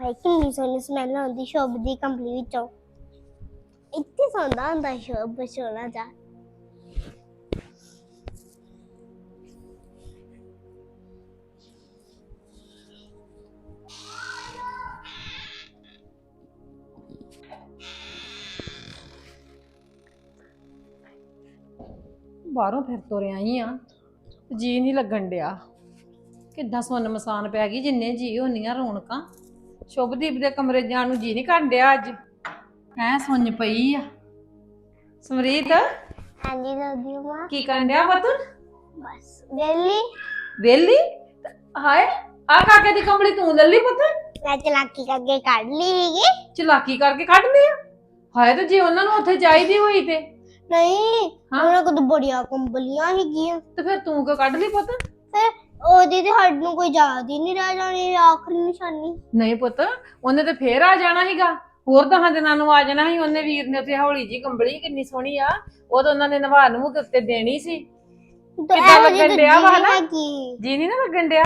ਹਾਏ ਕਿੰਨੀ ਸੋਹਣੀ ਸਮੈਲ ਆਉਂਦੀ ਸ਼ੋਭ ਦੀ ਕੰਪਨੀ ਵਿੱਚੋਂ। ਇੱਥੇ ਸੌਂਦਾ ਹੁੰਦਾ ਸ਼ੋਭ ਸੋਹਣਾ ਜਾ ਬਾਹਰੋਂ ਫਿਰ ਤੁਰ ਆਈ ਆ ਜੀ ਨਹੀਂ ਲੱਗਣ ਡਿਆ। ਕਿੱਦਾਂ ਸੁੰਨ ਮਸਾਨ ਪੈ ਗਈ, ਜਿੰਨੇ ਜੀ ਹੁੰਨੀਆਂ ਰੌਣਕਾਂ। ਸ਼ੁਭਦੀਪ ਦੇ ਕਮਰੇ ਜਾਣ ਨੂੰ ਜੀ ਨਹੀਂ ਕਰਨ ਡਿਆ ਅੱਜ। ਐ ਸੁੰਨ ਪਈ ਆ। ਸਮਰੀਤ? ਹਾਂਜੀ ਦਾਦੀ ਮਾਂ। ਕੀ ਕਰਨ ਡਿਆ ਤੂੰ ਬਸ ਵੇਲੀ ਵੇਲੀ ਹਾਏ ਆ ਕਾਕੇ ਦੀ ਕੰਬਲੀ ਤੂੰ ਲੱਲੀ ਪੁੱਤ। ਮੈਂ ਚਲਾਕੀ ਕਰਕੇ ਕੱਢ ਲਈ ਸੀਗੀ। ਚਲਾਕੀ ਕਰਕੇ ਕੱਢਦੇ ਆ? ਹਾਏ ਤੇ ਜੇ ਉਹਨਾਂ ਨੂੰ ਉੱਥੇ ਚਾਹੀਦੀ ਹੋਈ ਤੇ। ਨਹੀਂ ਹਾਂ? ਉਹਨਾਂ ਕੋਲ ਤਾਂ ਬੜੀਆਂ ਕੰਬਲੀਆਂ ਹੈਗੀਆਂ ਤੇ ਫਿਰ ਤੂੰ ਕਿਉਂ ਕੱਢ ਲਈ ਪੁੱਤ? ਫਿਰ ਉਹਦੀ ਤੇ ਹੱਡ ਨੂੰ ਕੋਈ ਯਾਦ ਹੀ ਨਹੀਂ ਰਹਿ ਜਾਣੀ ਆਖਰੀ ਨਿਸ਼ਾਨੀ। ਨਹੀਂ ਪੁੱਤ ਉਹਨੇ ਤੇ ਫੇਰ ਆ ਜਾਣਾ ਸੀਗਾ। ਹੋਰ ਦਹਾਂ ਦਿਨਾਂ ਨੂੰ ਆ ਜਾਣਾ ਸੀ ਉਹਨੇ ਵੀਰ ਨੇ ਉੱਥੇ ਹੌਲੀ ਜੀ ਕੰਬਲੀ ਕਿੰਨੀ ਸੋਹਣੀ ਆ। ਉਹ ਤਾਂ ਉਹਨਾਂ ਨੇ ਨਵਾ ਨੂੰ ਕੇ ਉੱਤੇ ਦੇਣੀ ਸੀ। ਤੇ ਕਿੱਦਾਂ ਇਹੋ ਜਿਹੀ ਲੱਗਣ ਤਾਂ ਡਿਆ ਵਾ ਜੀ ਹਨਾ? ਹੈਗੀ। ਜੀ ਨਹੀਂ ਨਾ ਲੱਗਣ ਡਿਆ।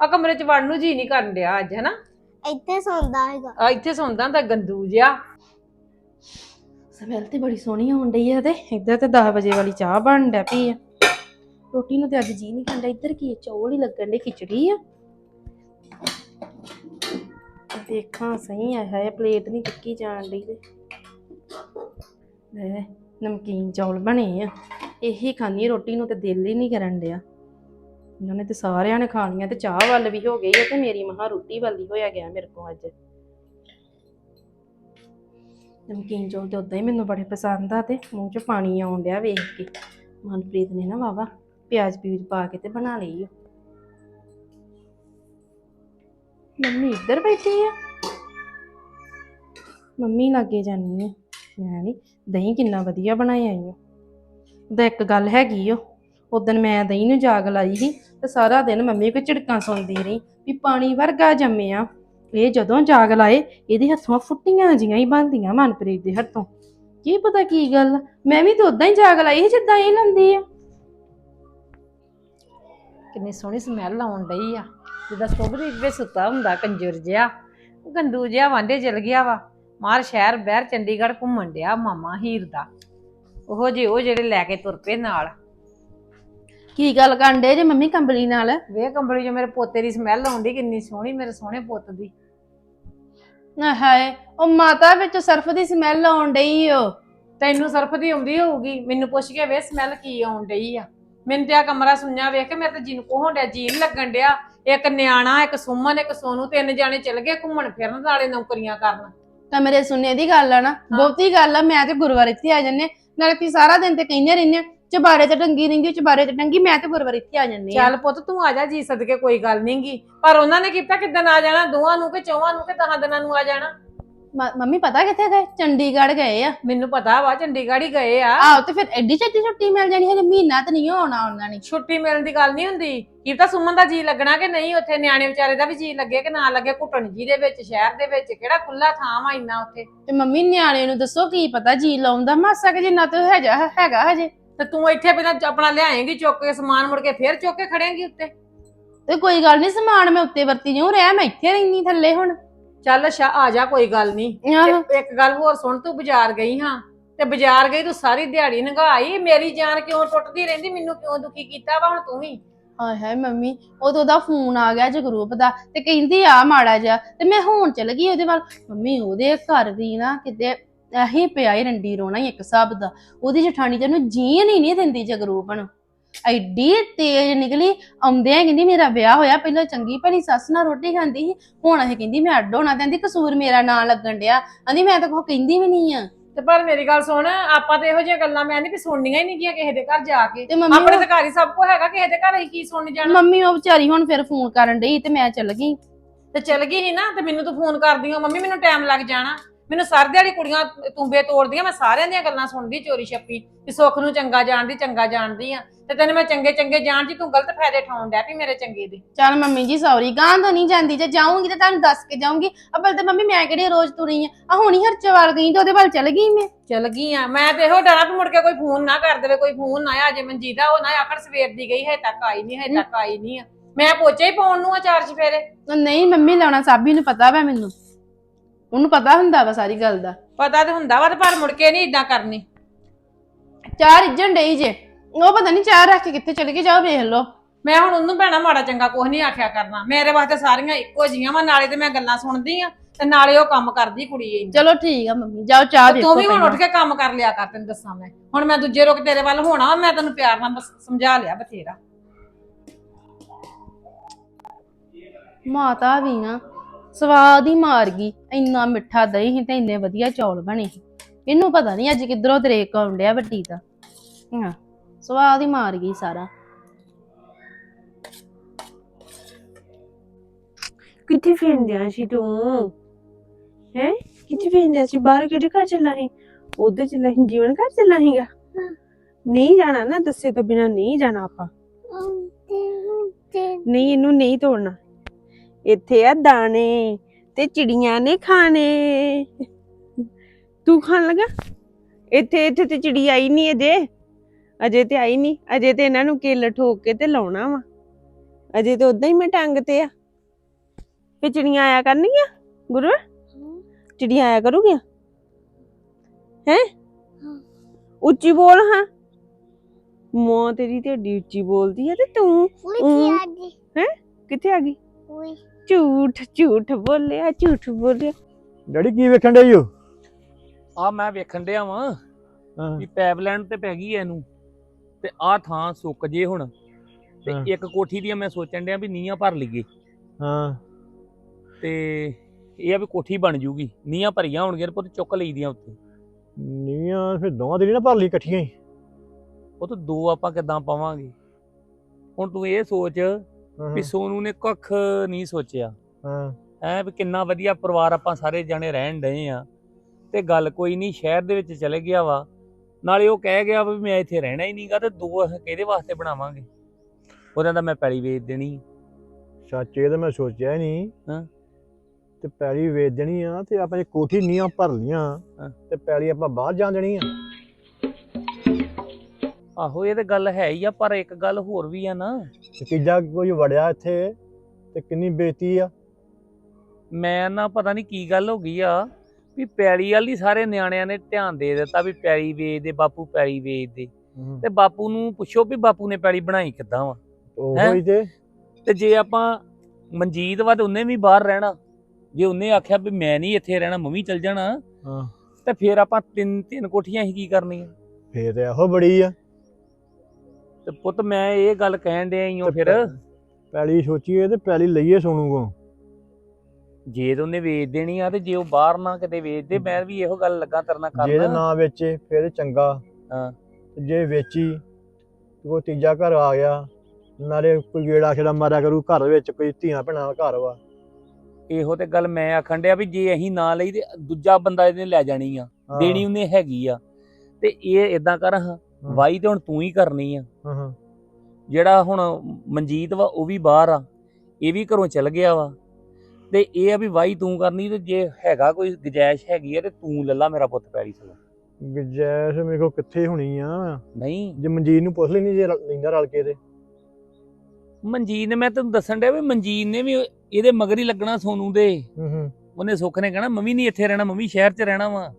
ਆ ਕਮਰੇ ਚ ਵੜਨ ਨੂੰ ਜੀ ਨਹੀਂ ਕਰਨ ਡਿਆ ਅੱਜ ਹਨਾ? ਇੱਥੇ ਸੌਂਦਾ ਹੈਗਾ। ਆ ਇੱਥੇ ਸੌਂਦਾ ਤਾਂ ਗੰਦੂ ਜਿਹਾ। ਸਮੈਲ ਤੇ ਬੜੀ ਸੋਹਣੀ ਆਉਣ ਡਈ ਆ ਤੇ ਇੱਧਰ ਤੇ 10 ਵਜੇ ਵਾਲੀ ਚਾਹ ਬਣ ਡੈ ਪਈ ਆ। ਰੋਟੀ ਨੂੰ ਤੇ ਅੱਜ ਜੀ ਨਹੀਂ ਖਾਂਦਾ, ਇੱਧਰ ਕੀ ਹੈ, ਚੌਲ ਹੀ ਲੱਗਣ ਦੇ ਖਿਚੜੀ ਆ। ਦੇਖਾਂ, ਸਹੀ ਆ ਹੈ ਪਲੇਟ ਨਹੀਂ ਚੁੱਕੀ ਜਾਣ ਡਈ ਤੇ। ਲੈ, ਨਮਕੀਨ ਚੌਲ ਬਣੇ ਆ। ਇਹੀ ਖਾਣੀ ਰੋਟੀ ਨੂੰ ਤੇ ਦਿਲ ਹੀ ਨਹੀਂ ਕਰਨ ਡਿਆ। ਇਹਨਾਂ ਨੇ ਤੇ ਸਾਰਿਆਂ ਨੇ ਖਾਣੀਆਂ, ਤੇ ਚਾਹ ਵੱਲ ਵੀ ਹੋ ਗਈ ਆ, ਤੇ ਮੇਰੀ ਮਹਾ ਰੋਟੀ ਵੱਲ ਹੀ ਹੋਇਆ ਗਿਆ ਮੇਰੇ ਕੋਲ ਅੱਜ। ਨਮਕੀਨ ਚੌਲ ਤੇ ਉਦਾਂ ਹੀ ਮੈਨੂੰ ਬੜੇ ਪਸੰਦ ਆ ਤੇ ਮੂੰਹ 'ਚ ਪਾਣੀ ਆਉਣ ਡਿਆ ਵੇਖ ਕੇ। ਮਨਪ੍ਰੀਤ ਨੇ ਨਾ ਵਾਵਾ ਪਿਆਜ਼ ਪਿਊਜ਼ ਪਾ ਕੇ ਤੇ ਬਣਾ ਲਈ ਓ ਮੰਮੀ ਇੱਧਰ ਬੈਠੀ ਆ? ਮੰਮੀ ਲਾਗੇ ਜਾਨੀ ਆ। ਮੈਂ ਨਹੀਂ ਦਹੀਂ ਕਿੰਨਾ ਵਧੀਆ ਬਣਾਇਆ ਈ ਓ। ਉਹਦਾ ਇੱਕ ਗੱਲ ਹੈਗੀ ਓ ਉਦੋਂ ਮੈਂ ਦਹੀਂ ਨੂੰ ਜਾਗ ਲਾਈ ਸੀ ਤੇ ਸਾਰਾ ਦਿਨ ਮੰਮੀ ਕੋ ਝਿੜਕਾਂ ਸੁਣਦੀ ਰਹੀ ਵੀ ਪਾਣੀ ਵਰਗਾ ਜੰਮਿਆ। ਇਹ ਜਦੋਂ ਜਾਗ ਲਾਏ, ਇਹਦੇ ਹੱਥੋਂ ਫੁੱਟੀਆਂ ਜੀਆਂ ਹੀ ਬਣਦੀਆਂ ਮਨਪ੍ਰੀਤ ਦੇ ਹੱਥੋਂ। ਕੀ ਪਤਾ ਕੀ ਗੱਲ, ਮੈਂ ਵੀ ਤਾਂ ਉਦਾਂ ਹੀ ਜਾਗ ਲਾਈ ਸੀ ਜਿੱਦਾਂ ਇਹ ਲੰਦੀ ਆ। ਕਿੰਨੀ ਸੋਹਣੀ ਸਮੈਲ ਆਉਣ ਡਈ ਆ। ਜਿੱਦਾਂ ਸ਼ੁਭਦੀਪ ਵਿੱਚ ਸੁੱਤਾ ਹੁੰਦਾ ਕੰਜਰ ਉਹ ਗੰਦੂ ਜਿਹਾ ਵਾਂਡੇ ਚਲ ਗਿਆ ਵਾ। ਮਾਰ ਸ਼ਹਿਰ ਬਹਿਰ ਚੰਡੀਗੜ੍ਹ ਘੁੰਮਣ ਡਿਆ ਮਾਮਾ ਹੀਰ ਦਾ। ਉਹੋ ਜਿਹੇ ਉਹ ਜਿਹੜੇ ਲੈ ਕੇ ਤੁਰ ਪਏ ਨਾਲ। ਕੀ ਗੱਲ ਕਾਂਡੇ ਜੇ ਮੰਮੀ ਕੰਬਲੀ ਨਾਲ? ਵੇ ਕੰਬਲੀ ਜੋ ਮੇਰੇ ਪੋਤੇ ਦੀ ਸਮੈਲ ਆਉਂਦੀ ਕਿੰਨੀ ਸੋਹਣੀ ਮੇਰੇ ਸੋਹਣੇ ਪੁੱਤ ਦੀ। ਨਾ ਹਾਏ ਉਹ ਮਾਤਾ ਵਿੱਚ ਸਰਫ ਦੀ ਸਮੈਲ ਆਉਣ ਡਈ ਓ। ਤੈਨੂੰ ਸਰਫ ਦੀ ਆਉਂਦੀ ਹੋਊਗੀ। ਮੈਨੂੰ ਪੁੱਛ ਕੇ ਵੇ ਸਮੈਲ ਕੀ ਆਉਣ ਡਈ ਆ। ਮੈਨੂੰ ਤੇ ਆ ਕਮਰਾ ਸੁਣਿਆ ਵੇਖ ਕੇ ਮੇਰੇ ਤੇ ਜੀਨ ਕੋਹੋਂ ਡਿਆ ਜੀਨ ਲੱਗਣ ਡਿਆ। ਇੱਕ ਨਿਆਣਾ ਇੱਕ ਸੁਮਨ ਇੱਕ ਸੋਨੂ ਤਿੰਨ ਜਾਣੇ ਚਲ ਗਏ ਘੁੰਮਣ ਫਿਰਨ ਨਾਲੇ ਨੌਕਰੀਆਂ ਕਰਨ। ਕਮਰੇ ਸੁਣਨੇ ਦੀ ਗੱਲ ਆ ਨਾ ਬਹੁਤੀ ਗੱਲ ਆ ਮੈਂ ਤੇ ਗੁਰਵਾਰ ਇੱਥੇ ਆ ਜੰਨੇ ਨਾਲੇ ਤੁਸੀਂ ਸਾਰਾ ਦਿਨ ਤੇ ਕਹਿੰਦੇ ਰਹਿੰਦੇ ਆ, ਚੁਬਾਰੇ ਤੇ ਟੰਗੀ ਰਹਿੰਦੀ ਚੁਬਾਰੇ ਤੇ ਟੰਗੀ ਮੈਂ ਤੇ ਗੁਰਵਾਰ ਇੱਥੇ ਆ ਜੰਨੇ ਚੱਲ ਪੁੱਤ ਤੂੰ ਆ ਜਾ ਜੀ ਸਦਕੇ ਕੋਈ ਗੱਲ ਨਹੀਂਗੀ ਪਰ ਉਹਨਾਂ ਨੇ ਕੀਤਾ ਕਿਦਾਂ ਆ ਜਾਣਾ ਦੋਵਾਂ ਨੂੰ ਕਿ ਚੌਵਾਂ ਨੂੰ ਕਿ ਦਹਾਂ ਦਿਨਾਂ ਨੂੰ ਆ ਜਾਣਾ? ਮੰਮੀ ਪਤਾ ਕਿੱਥੇ ਗਏ? ਚੰਡੀਗੜ੍ਹ ਗਏ ਆ। ਮੈਨੂੰ ਪਤਾ ਵਾ ਚੰਡੀਗੜ੍ਹ ਹੀ ਗਏ ਆ। ਆਹੋ ਤੇ ਫਿਰ ਐਡੀ ਛੇਤੀ ਛੁੱਟੀ ਮਿਲ ਜਾਣੀ ਹਜੇ? ਮਹੀਨਾ ਤੇ ਨਹੀਂ ਹੋਣਾ ਉਹਨਾਂ ਨੇ। ਛੁੱਟੀ ਮਿਲਣ ਦੀ ਗੱਲ ਨਹੀਂ ਹੁੰਦੀ। ਕੀ ਤਾਂ ਸੁਮਨ ਦਾ ਜੀ ਲੱਗਣਾ ਕਿ ਨਹੀਂ? ਉੱਥੇ ਨਿਆਣੇ ਵਿਚਾਰੇ ਦਾ ਵੀ ਜੀ ਲੱਗੇ ਕਿ ਨਾ ਲੱਗੇ? ਘੁੱਟਣ ਜੀ ਦੇ ਵਿੱਚ ਸ਼ਹਿਰ ਦੇ ਵਿੱਚ ਕਿਹੜਾ ਖੁੱਲਾ ਥਾਂ ਵਾ ਇੰਨਾ ਉੱਥੇ? ਤੇ ਮੰਮੀ ਨਿਆਣੇ ਨੂੰ ਦੱਸੋ ਕੀ ਪਤਾ ਜੀ ਲਾਉਂਦਾ ਮਾਸਾ ਕਿ ਜਿੰਨਾ ਤੇ ਹੈਗਾ ਹੈਗਾ ਹਜੇ? ਤੇ ਤੂੰ ਇੱਥੇ ਪਹਿਲਾਂ ਆਪਣਾ ਲਿਆਏਂਗੀ ਚੁੱਕ ਕੇ ਸਮਾਨ ਮੁੜ ਕੇ ਫੇਰ ਚੁੱਕ ਕੇ ਖੜੇਂਗੀ ਉੱਤੇ? ਤੇ ਕੋਈ ਗੱਲ ਨਹੀਂ ਸਮਾਨ ਮੈਂ ਉੱਤੇ ਵਰਤੀ ਜਾਉ ਰਹਿ ਮੈਂ ਇੱਥੇ ਰਹਿਨੀ ਥੱਲੇ ਹੁਣ। ਚੱਲ ਅੱਛਾ ਆ ਜਾ ਕੋਈ ਗੱਲ ਨਹੀਂ ਆਹੋ। ਤੇ ਇੱਕ ਗੱਲ ਹੋਰ ਸੁਣ ਤੂੰ ਬਾਜ਼ਾਰ ਗਈ ਹਾਂ ਤੇ ਬਾਜ਼ਾਰ ਗਈ ਤੂੰ ਸਾਰੀ ਦਿਹਾੜੀ ਨੰਗਾਈ ਮੇਰੀ ਜਾਨ ਕਿਉਂ ਟੁੱਟਦੀ ਰਹਿੰਦੀ ਮੈਨੂੰ ਕਿਉਂ ਦੁਖੀ ਕੀਤਾ ਵਾ ਹੁਣ ਤੂੰ ਵੀ? ਹਾਏ ਹਾਏ ਮੰਮੀ ਉਦੋਂ ਦਾ ਫੋਨ ਆ ਗਿਆ ਜਗਰੂਪ ਦਾ ਤੇ ਕਹਿੰਦੀ ਆ ਮਾੜਾ ਜਿਹਾ ਤੇ ਮੈਂ ਹੁਣ ਚਲ ਗਈ ਉਹਦੇ ਵੱਲ। ਮੰਮੀ ਉਹਦੇ ਘਰ ਦੀ ਨਾ ਕਿਤੇ ਇਹੀ ਪਿਆ ਹੀ ਰੰਡੀ ਰੋਣਾ ਹੀ ਇੱਕ ਹਿਸਾਬ ਦਾ ਉਹਦੀ ਜਠਾਣੀ ਤੈਨੂੰ ਜੀਣ ਹੀ ਨਹੀਂ ਦਿੰਦੀ ਜਗਰੂਪ ਨੂੰ। ਐਡੀ ਤੇਜ਼ ਨਿਕਲੀ ਆਉਂਦਿਆਂ ਕਹਿੰਦੀ ਮੇਰਾ ਵਿਆਹ ਹੋਇਆ ਪਹਿਲਾਂ ਚੰਗੀ ਭਲੀ ਸੱਸ ਨਾਲ ਰੋਟੀ ਖਾਂਦੀ ਸੀ ਹੁਣ ਇਹ ਕਹਿੰਦੀ ਮੈਂ ਅੱਡ ਹੋਣਾ ਕਹਿੰਦੀ ਕਸੂਰ ਮੇਰਾ ਨਾਂ ਲੱਗਣ ਡਿਆ। ਕਹਿੰਦੀ ਮੈਂ ਤਾਂ ਕੋ ਕਹਿੰਦੀ ਵੀ ਨਹੀਂ ਆ। ਤੇ ਪਰ ਮੇਰੀ ਗੱਲ ਸੁਣ ਆਪਾਂ ਤੇ ਇਹੋ ਜਿਹੀਆਂ ਗੱਲਾਂ ਮੈਂ ਨਹੀਂ ਵੀ ਸੁਣਨੀਆਂ ਹੀ ਨਹੀਂ ਗੀਆਂ ਕਿਸੇ ਦੇ ਘਰ ਜਾ ਕੇ। ਤੇ ਮੰਮੀ ਆਪਣੇ ਤੇ ਘਰ ਹੀ ਸਭ ਕੁਝ ਹੈਗਾ ਕਿਸੇ ਦੇ ਘਰ ਅਸੀਂ ਕੀ ਸੁਣਨ ਜਾਣਾ? ਮੰਮੀ ਉਹ ਵਿਚਾਰੀ ਹੁਣ ਫਿਰ ਫੋਨ ਕਰਨ ਡਈ ਤੇ ਮੈਂ ਚੱਲ ਗਈ। ਤੇ ਚਲ ਗਈ ਸੀ ਨਾ ਤੇ ਮੈਨੂੰ ਤੂੰ ਫੋਨ ਕਰਦੀ ਹੋ। ਮੰਮੀ ਮੈਨੂੰ ਟਾਈਮ ਲੱਗ ਜਾਣਾ। ਮੈਨੂੰ ਸਰ ਦਿਹਾੜੀ ਕੁੜੀਆਂ ਤੂੰਬੇ ਤੋੜਦੀਆਂ ਮੈਂ ਸਾਰਿਆਂ ਦੀਆਂ ਗੱਲਾਂ ਸੁਣਦੀ ਚੋਰੀ ਛੱਪੀ ਵੀ ਸੁੱਖ ਨੂੰ ਚੰਗਾ ਜਾਣਦੀ ਚੰਗਾ ਜਾਣਦੀ ਆ। ਤੇ ਤੈਨੂੰ ਮੈਂ ਚੰਗੇ ਚੰਗੇ ਜਾਣ ਜੀ ਤੂੰ ਗਲਤ ਫਾਇਦੇ ਠਾਉਣ ਡੈ ਪਈ ਮੇਰੇ ਚੰਗੇ ਦੇ। ਚੱਲ ਮੰਮੀ ਜੀ ਸੌਰੀ ਗਾਂ ਤੋਂ ਨਹੀਂ ਜਾਂਦੀ ਜੇ ਜਾਊਂਗੀ ਤਾਂ ਤੁਹਾਨੂੰ ਦੱਸ ਕੇ ਜਾਊਂਗੀ। ਅਬਲ ਤੇ ਮੰਮੀ ਮੈਂ ਕਿਹੜੀ ਰੋਜ਼ ਤੁਰੀ ਆ? ਆ ਹੁਣੀ ਹਰਚਵਾਲ ਗਈ ਤੇ ਉਹਦੇ ਵੱਲ ਚਲ ਗਈ ਮੈਂ। ਚਲ ਗਈ ਆ। ਮੈਂ ਤੇ ਇਹੋ ਡਰਾਂ ਵੀ ਮੁੜ ਕੇ ਕੋਈ ਫੋਨ ਨਾ ਕਰ ਦੇਵੇ ਕੋਈ ਫੋਨ ਨਾ ਆ ਜੇ ਮਨਜੀਦਾ ਉਹ ਨਾ ਆਖਣ ਸਵੇਰ ਦੀ ਗਈ ਹੈ ਤੱਕ ਆਈ ਨਹੀਂ ਹੈ। ਤੱਕ ਆਈ ਨਹੀਂ ਆ। ਮੈਂ ਪੋਚੇ ਹੀ ਪਾਉਣ ਨੂੰ ਆ ਚਾਰ ਚਫੇਰੇ। ਨਹੀਂ ਮੰਮੀ ਲਾਉਣਾ ਸਾਬੀ ਨੂੰ ਪਤਾ ਵਾ ਮੈਨੂੰ। ਉਹਨੂੰ ਪਤਾ ਹੁੰਦਾ ਵਾ ਸਾਰੀ ਗੱਲ ਦਾ। ਪਤਾ ਤੇ ਹੁੰਦਾ ਵਾ ਤੇ ਪਰ ਮੁੜ ਕੇ ਨਹੀਂ ਇਦਾਂ ਕਰਨੀ। ਚਾਹ ਰਿੱਝਣ ਡਈ ਜੇ। ਉਹ ਪਤਾ ਨਹੀਂ ਚਾਹ ਰੱਖ ਕੇ ਕਿੱਥੇ ਚਲੇ ਗਏ ਜਾਓ ਵੇਖ ਲਓ। ਮੈਂ ਹੁਣ ਉਹਨੂੰ ਭੈਣਾ ਮਾੜਾ ਚੰਗਾ ਕੁਝ ਨਹੀਂ ਆਖਿਆ ਕਰਨਾ। ਮੇਰੇ ਵਾਸਤੇ ਸਾਰੀਆਂ ਇੱਕੋ ਜੀਆਂ ਵਾ ਨਾਲੇ ਤੇ ਮੈਂ ਗੱਲਾਂ ਸੁਣਦੀ ਆ ਤੇ ਨਾਲੇ ਉਹ ਕੰਮ ਕਰਦੀ ਕੁੜੀ ਇੰਨੀ। ਚਲੋ ਠੀਕ ਆ ਮੰਮੀ ਜਾਓ ਚਾਹ ਦੇਖੋ ਤੂੰ ਵੀ ਹੁਣ। ਉੱਠ ਕੇ ਕੰਮ ਕਰ ਲਿਆ ਕਰ ਤੈਨੂੰ ਦੱਸਾਂ ਮੈਂ। ਹੁਣ ਮੈਂ ਦੂਜੇ ਰੁਕ ਤੇਰੇ ਵੱਲ ਹੋਣਾ ਮੈਂ ਤੈਨੂੰ ਪਿਆਰ ਨਾਲ ਬਸ ਸਮਝਾ ਲਿਆ ਬਥੇਰਾ। ਮਾਤਾ ਵੀ ਨਾ ਸਵਾਦ ਹੀ ਮਾਰ ਗਈ ਇੰਨਾ ਮਿੱਠਾ ਦਹੀਂ ਸੀ ਤੇ ਇੰਨੇ ਵਧੀਆ ਚੌਲ ਬਣੇ ਸੀ। ਇਹਨੂੰ ਪਤਾ ਨਹੀਂ ਅੱਜ ਕਿੱਧਰੋਂ ਤਰੇਕ ਆਉਣ ਡਿਆ ਵੱਡੀ ਦਾ। ਹਾਂ ਸਵਾਦ ਹੀ ਮਾਰ ਗਈ ਸਾਰਾ। ਕਿੱਥੇ ਫਿਰਦਿਆ ਸੀ ਤੂੰ? ਹੈ? ਕਿੱਥੇ ਫਿਰਦਿਆ ਸੀ? ਬਾਹਰ ਕਿਹੜੇ ਘਰ ਚੱਲਾ ਸੀ? ਉਧਰ ਚੱਲਾ ਸੀ ਜੀਵਨ ਘਰ ਚੱਲਾ ਸੀਗਾ? ਨਹੀਂ ਜਾਣਾ ਨਾ ਦੱਸੇ ਤੋਂ ਬਿਨਾ ਨਹੀਂ ਜਾਣਾ ਆਪਾਂ। ਨਹੀਂ ਇਹਨੂੰ ਨਹੀਂ ਤੋੜਨਾ। ਇੱਥੇ ਆ ਦਾਣੇ ਤੇ ਚਿੜੀਆਂ ਨੇ ਖਾਣੇ। ਤੂੰ ਖਾਣ ਲੱਗਾ? ਇੱਥੇ ਇੱਥੇ ਤੇ ਚਿੜੀ ਆਈ ਨਹੀਂ ਅਜੇ। ਅਜੇ ਤੇ ਆਈ ਨਹੀਂ। ਅਜੇ ਤੇ ਇਹਨਾਂ ਨੂੰ ਕੇਲ ਠੋਕ ਕੇ ਤੇ ਲਾਉਣਾ ਵਾ। ਅਜੇ ਤੇ ਉਦਾਂ ਹੀ ਮੈਂ ਟੰਗ ਤੇ ਆ। ਫੇ ਚਿੜੀਆਂ ਆਇਆ ਕਰਨਗੀਆਂ? ਗੁਰੂ ਚਿੜੀਆਂ ਆਇਆ ਕਰੂਗੀਆਂ? ਹੈ? ਉੱਚੀ ਬੋਲ ਹਾਂ। ਮਾਂ ਤੇਰੀ ਤੇ ਏਡੀ ਉੱਚੀ ਬੋਲਦੀ ਆ ਤੇ ਤੂੰ? ਕਿੱਥੇ ਆ ਗਈ? ਝੂਠ ਝੂਠ ਬੋਲਿਆ ਝੂਠ ਬੋਲਿਆ। ਡੈਡੀ ਕੀ ਵੇਖਣ ਡਏ ਹੋ ਆ ਮੈਂ ਵੇਖਣ ਡਿਆ ਵਾਂ ਹਾਂ। ਵੀ ਪਾਈਪਲਾਈਨ ਤੇ ਪੈ ਗਈ ਐ ਇਹਨੂੰ। ਤੇ ਆ ਥਾਂ ਸੁੱਕ ਜੇ ਹੁਣ। ਤੇ ਹਾਂ। ਇੱਕ ਕੋਠੀ ਦੀਆਂ ਮੈਂ ਸੋਚਣ ਡਿਆ ਵੀ ਨੀਆਂ ਭਰ ਲਈਏ। ਹਾਂ। ਤੇ ਇਹ ਆ ਵੀ ਕੋਠੀ ਬਣ ਜੂਗੀ। ਨੀਆਂ ਭਰੀਆਂ ਹੋਣਗੀਆਂ ਪੁੱਤ ਚੁੱਕ ਲਈਦੀਆਂ ਉੱਤੇ ਨੀਆਂ ਫਿਰ ਦੋਵਾਂ ਦੀ ਨੀ ਨਾ ਭਰ ਲਈ ਇਕੱਠੀਆਂ ਹੀ। ਉਹ ਤਾਂ ਦੋ ਆਪਾਂ ਕਿੱਦਾਂ ਪਾਵਾਂਗੇ? ਹੁਣ ਤੂੰ ਇਹ ਸੋਚ ਵੀ ਸੋਨੂ ਨੇ ਕੱਖ ਨਹੀਂ ਸੋਚਿਆ। ਹਾਂ ਐ ਵੀ ਕਿੰਨਾ ਵਧੀਆ ਪਰਿਵਾਰ ਆਪਾਂ ਸਾਰੇ ਜਾਣੇ ਰਹਿਣ ਡਏ ਆ। ਤੇ ਗੱਲ ਕੋਈ ਨਹੀਂ ਸ਼ਹਿਰ ਦੇ ਵਿੱਚ ਚਲੇ ਗਿਆ ਵਾ। ਨਾਲੇ ਉਹ ਕਹਿ ਗਿਆ ਵੀ ਮੈਂ ਇੱਥੇ ਰਹਿਣਾ ਹੀ ਨਹੀਂਗਾ ਤੇ ਦੋ ਅਸੀਂ ਕਿਹਦੇ ਵਾਸਤੇ ਬਣਾਵਾਂਗੇ? ਉਹਨਾਂ ਦਾ ਮੈਂ ਪੈਲੀ ਵੇਚ ਦੇਣੀ ਸੱਚ ਇਹ ਤਾਂ ਮੈਂ ਸੋਚਿਆ ਹੀ ਨਹੀਂ। ਹਾਂ। ਤੇ ਪੈਲੀ ਵੇਚ ਦੇਣੀ ਆ ਤੇ ਆਪਾਂ ਜੇ ਕੋਠੀ ਨੀਆਂ ਭਰ ਲੀਆਂ। ਤੇ ਪੈਲੀ ਆਪਾਂ ਬਾਹਰ ਜਾਣ ਦੇਣੀ ਆ। ਆਹੋ ਇਹ ਤੇ ਗੱਲ ਹੈ ਹੀ ਆ ਪਰ ਇੱਕ ਗੱਲ ਹੋਰ ਵੀ ਆ ਨਾ। ਤੇ ਤੀਜਾ ਕੋਈ ਵੜਿਆ ਇੱਥੇ ਤੇ ਕਿੰਨੀ ਬੇਇੱਜ਼ਤੀ ਆ? ਮੈਂ ਨਾ ਪਤਾ ਨਹੀਂ ਕੀ ਗੱਲ ਹੋ ਗਈ ਆ ਵੀ ਪੈਲੀ ਵਾਲੀ ਸਾਰੇ ਨਿਆਣਿਆਂ ਨੇ ਧਿਆਨ ਦੇ ਦਿੱਤਾ ਵੀ ਪੈਲੀ ਵੇਚ ਦੇ ਬਾਪੂ ਪੈਲੀ ਵੇਚ ਦੇ। ਤੇ ਬਾਪੂ ਨੂੰ ਪੁੱਛੋ ਵੀ ਬਾਪੂ ਨੇ ਪੈਲੀ ਬਣਾਈ ਕਿੱਦਾਂ ਵਾ। ਉਹ ਹੈਂ? ਹੀ ਤੇ ਤੇ ਜੇ ਆਪਾਂ ਮਨਜੀਤ ਵਾ ਤੇ ਉਹਨੇ ਵੀ ਬਾਹਰ ਰਹਿਣਾ ਜੇ ਉਹਨੇ ਆਖਿਆ ਵੀ ਮੈਂ ਨਹੀਂ ਇੱਥੇ ਰਹਿਣਾ ਮੈਂ ਵੀ ਚਲ ਜਾਣਾ ਹਾਂ। ਤੇ ਫਿਰ ਆਪਾਂ ਤਿੰਨ ਤਿੰਨ ਕੋਠੀਆਂ ਹੀ ਕੀ ਕਰਨੀਆਂ? ਫੇਰ ਤੇ ਇਹੋ ਬੜੀ ਆ। ਤੇ ਪੁੱਤ ਮੈਂ ਇਹ ਗੱਲ ਕਹਿਣ ਡਿਆ ਈ ਓ ਫਿਰ। ਪੈਲੀ ਸੋਚੀਏ ਤੇ ਪੈਲੀ ਲਈਏ ਸੋਨੂ ਕੋ। ਜੇ ਤੇ ਉਹਨੇ ਵੇਚ ਦੇਣੀ ਆ ਤੇ ਜੇ ਉਹ ਬਾਹਰ ਨਾ ਕਿਤੇ ਵੇਚ ਦੇ ਮੈਂ ਵੀ ਇਹੋ ਗੱਲ ਲੱਗਾ ਤਰਨਾ ਜੇ ਇਹਦੇ ਕਰਨਾ ਨਾਂ ਵੇਚੇ ਫਿਰ ਚੰਗਾ। ਹਾਂ। ਤੇ ਜੇ ਵੇਚੀ ਤੇ ਤੀਜਾ ਘਰ ਆ ਗਿਆ। ਨਾਲੇ ਕੋਈ ਗੇੜਾ ਛੜਾ ਮਾਰਿਆ ਕਰੂ ਘਰ ਵਿੱਚ ਕੋਈ ਧੀਆਂ ਭੈਣਾਂ ਦਾ ਘਰ ਵਾ। ਇਹੋ ਤੇ ਗੱਲ ਮੈਂ ਆਖਣ ਡਿਆ ਵੀ ਜੇ ਅਸੀਂ ਨਾ ਲਈ ਤੇ ਦੂਜਾ ਬੰਦਾ ਇਹਨੇ ਲੈ ਜਾਣੀ ਆ। ਹਾਂ, ਦੇਣੀ ਉਹਨੇ ਹੈਗੀ ਆ। ਤੇ ਇਹ ਇਦਾਂ ਕਰ ਹਾਂ ਵਾਈ ਤੇ ਹੁਣ ਤੂੰ ਹੀ ਕਰਨੀ ਆ। ਹਾਂ ਹਾਂ। ਜਿਹੜਾ ਹੁਣ ਮਨਜੀਤ ਵਾ ਉਹ ਵੀ ਬਾਹਰ ਆ। ਇਹ ਵੀ ਘਰੋਂ ਚਲ ਗਿਆ ਵਾ। ਤੇ ਇਹ ਆ ਵੀ ਵਾਈ ਤੂੰ ਕਰਨੀ ਤੇ ਜੇ ਹੈਗਾ ਕੋਈ ਗੁਜਾਇਸ਼ ਹੈਗੀ ਆ ਤੇ ਤੂੰ ਲੱਲਾ ਮੇਰਾ ਪੁੱਤ ਪੈਰੀ ਸਲਾ ਗਜੈਸ਼ ਮੇਰੇ ਕੋ ਕਿੱਥੇ ਹੋਣੀ ਆ? ਨਹੀਂ। ਜੇ ਮਨਜੀਤ ਨੂੰ ਪੁੱਛ ਲੈਣੀ ਜੇ ਲੈਂਦਾ ਰਲ ਕੇ ਤੇ। ਮਨਜੀਤ ਨੇ ਮੈਂ ਤੈਨੂੰ ਦੱਸਣ ਡਿਆ ਵੀ ਮਨਜੀਤ ਨੇ ਵੀ ਇਹਦੇ ਮਗਰ ਹੀ ਲੱਗਣਾ ਸੋਨੂ ਦੇ। ਹੂੰ ਹੂੰ। ਉਹਨੇ ਸੁੱਖ ਨੇ ਕਹਿਣਾ ਮੰਮੀ ਨਹੀਂ ਇੱਥੇ ਰਹਿਣਾ ਮੰਮੀ ਸ਼ਹਿਰ 'ਚ ਰਹਿਣਾ ਵਾ।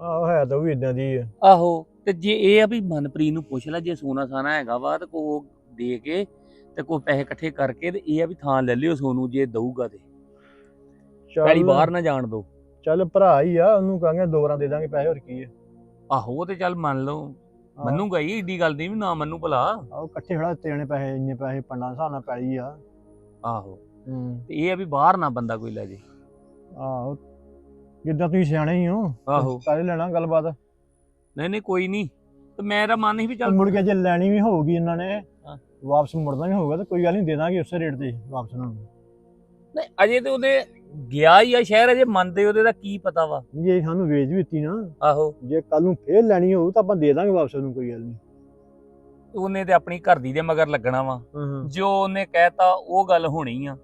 ਆਹ ਹੈ ਤਾਂ ਵੀ ਇਦਾਂ ਦੀ ਆ। ਆਹੋ। ਤੇ ਜੇ ਇਹ ਆ ਵੀ ਮਨਪ੍ਰੀਤ ਨੂੰ ਪੁੱਛ ਲੈ ਜੇ ਸੋਨਾ ਸਾਨਾ ਹੈਗਾ ਵਾ ਤੇ ਕੋ ਦੇ ਕੇ ਤੇ ਕੋ ਪੈਸੇ ਇਕੱਠੇ ਕਰਕੇ ਤੇ ਇਹ ਆ ਵੀ ਥਾਂ ਲੈ ਲਿਓ ਸੋਨੂ ਜੇ ਦਊਗਾ ਤੇ। ਪਹਿਲੀ ਬਾਹਰ ਨਾ ਜਾਣ ਦੋ। ਚੱਲ ਭਰਾ ਹੀ ਆ ਉਹਨੂੰ ਕਹਾਂਗੇ ਦੋ ਵਾਰਾਂ ਦੇ ਦਾਂਗੇ ਪੈਸੇ ਹੋਰ ਕੀ ਆ। ਆਹੋ ਤੇ ਚੱਲ ਮੰਨ ਲਓ ਮੰਨੂਗਾ ਹੀ ਏਡੀ ਗੱਲ ਨਹੀਂ ਵੀ ਨਾ ਮੰਨੂ ਭਲਾ। ਆਹ ਇਕੱਠੇ ਖੜਾ ਦਿੱਤੇ ਜਾਣੇ ਪੈਸੇ ਇੰਨੇ ਪੈਸੇ ਪੰਡਾਂ ਦੇ ਹਿਸਾਬ ਨਾਲ ਪੈਲੀ ਆ। ਆਹੋ। ਤੇ ਇਹ ਆ ਵੀ ਬਾਹਰ ਨਾ ਬੰਦਾ ਕੋਈ ਲੈ ਜੇ। ਆਹੋ ਜਿੱਦਾਂ ਤੁਸੀਂ ਸਿਆਣੇ ਹੀ ਹੋ ਆਹੋ। ਹੀ ਲੈਣਾ ਗੱਲਬਾਤ। ਨਹੀਂ ਨਹੀਂ ਕੋਈ ਨਹੀਂ। ਤੇ ਮੇਰਾ ਮਨ ਸੀ ਵੀ ਚੱਲ ਮੁੜ ਕੇ ਜੇ ਲੈਣੀ ਵੀ ਹੋਊਗੀ ਇਹਨਾਂ ਨੇ ਹਾਂ। ਵਾਪਸ ਮੁੜਨਾ ਵੀ ਹੋਊਗਾ ਤਾਂ ਕੋਈ ਗੱਲ ਨਹੀਂ ਦੇ ਦਾਂਗੇ ਉਸੇ ਰੇਟ ਤੇ ਵਾਪਸ ਉਹਨਾਂ ਨੂੰ। ਨਹੀਂ ਅਜੇ ਤੇ ਉਹਦੇ ਗਿਆ ਹੀ ਆ ਸ਼ਹਿਰ ਅਜੇ ਮੰਨਦੇ ਉਹਦੇ ਦਾ ਕੀ ਪਤਾ ਵਾ। ਜੇ ਸਾਨੂੰ ਵੇਚ ਵੀ ਦਿੱਤੀ ਨਾ ਆਹੋ। ਜੇ ਕੱਲ ਨੂੰ ਫੇਰ ਲੈਣੀ ਹੋਊ ਤਾਂ ਆਪਾਂ ਦੇ ਦਾਂਗੇ ਵਾਪਸ ਉਹਨੂੰ ਕੋਈ ਗੱਲ ਨਹੀਂ। ਉਹਨੇ ਤੇ ਆਪਣੀ ਘਰ ਦੀ ਦੇ ਮਗਰ ਲੱਗਣਾ ਵਾ। ਹਾਂ ਹਾਂ। ਜੋ ਉਹਨੇ ਕਹਿਤਾ ਉਹ ਗੱਲ ਹੋਣੀ ਆ।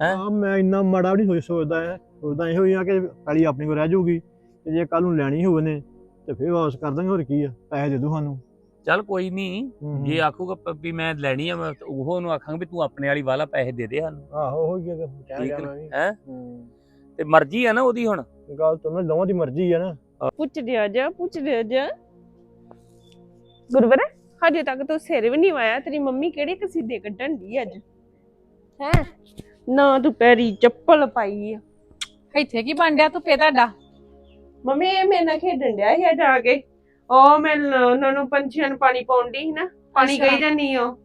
ਹੈਂ? ਹਾਂ ਮੈਂ ਇੰਨਾ ਮਾੜਾ ਵੀ ਨਹੀਂ ਸੋਚਦਾ ਹੈ ਸੋਚਦਾ ਇਹੋ ਹੀ ਆ ਕਿ ਪਹਿਲੀ ਆਪਣੀ ਕੋਲ ਰਹਿ ਜਾਊਗੀ ਤੇ ਜੇ ਕੱਲ ਨੂੰ ਲੈਣੀ ਹੋਵੇ ਨੇ ਤੇ ਫੇਰ ਵਾਪਸ ਕਰ ਦਾਂਗੇ ਹੋਰ ਕੀ ਆ? ਪੈਸੇ ਦੇ ਦੋ ਸਾਨੂੰ। ਚੱਲ ਕੋਈ ਨਹੀਂ ਜੇ। ਆਖੂਗਾ ਪ- ਵੀ ਮੈਂ ਲੈਣੀ ਆ ਮੈਂ ਉਹ ਉਹਨੂੰ ਆਖਾਂਗਾ ਵੀ ਤੂੰ ਆਪਣੇ ਵਾਲੀ ਵਾਲਾ ਪੈਸੇ ਦੇ ਦੇ ਸਾਨੂੰ। ਆਹੋ ਉਹ ਹੀ ਕਹਿ ਠੀਕ ਜਾਣਾ ਵੀ। ਹੈ? ਹੂੰ। ਤੇ ਮਰਜ਼ੀ ਆ ਨਾ ਉਹਦੀ ਹੁਣ। ਗੱਲ ਤੁਹਾਨੂੰ ਦੋਵਾਂ ਦੀ ਮਰਜ਼ੀ ਹੈ ਨਾ। ਪੁੱਛ ਲਿਆ ਜਾ ਪੁੱਛ ਲਿਆ ਜਾ। ਗੁਰਵਰ ਹਜੇ ਤੱਕ ਤੂੰ ਸਿਰ ਵੀ ਨਹੀਂ ਵਾਇਆ ਤੇਰੀ ਮੰਮੀ ਕਿਹੜੇ ਕਸੀਦੇ ਕੱਢਣ ਦੀ ਅੱਜ? ਹੈ? ਨਾ ਤੂੰ ਪੈਰੀ ਚੱਪਲ ਪਾਈ ਆ। ਇੱਥੇ ਕੀ ਬਣ ਡਿਆ ਧੁੱਪੇ ਤੁਹਾਡਾ? ਮੰਮੀ ਇਹ ਮੇਰੇ ਨਾਲ ਖੇਡਣ ਡਿਆ ਸੀ ਜਾ ਕੇ। ਉਹ ਮੈਂ ਲ- ਉਹਨਾਂ ਨੂੰ ਪੰਛੀਆਂ ਨੂੰ ਪਾਣੀ ਪਾਉਣ ਸੀ ਨਾ ਪਾਣੀ ਅੱਛਾ। ਗਈ ਜਾਨੀ ਉਹ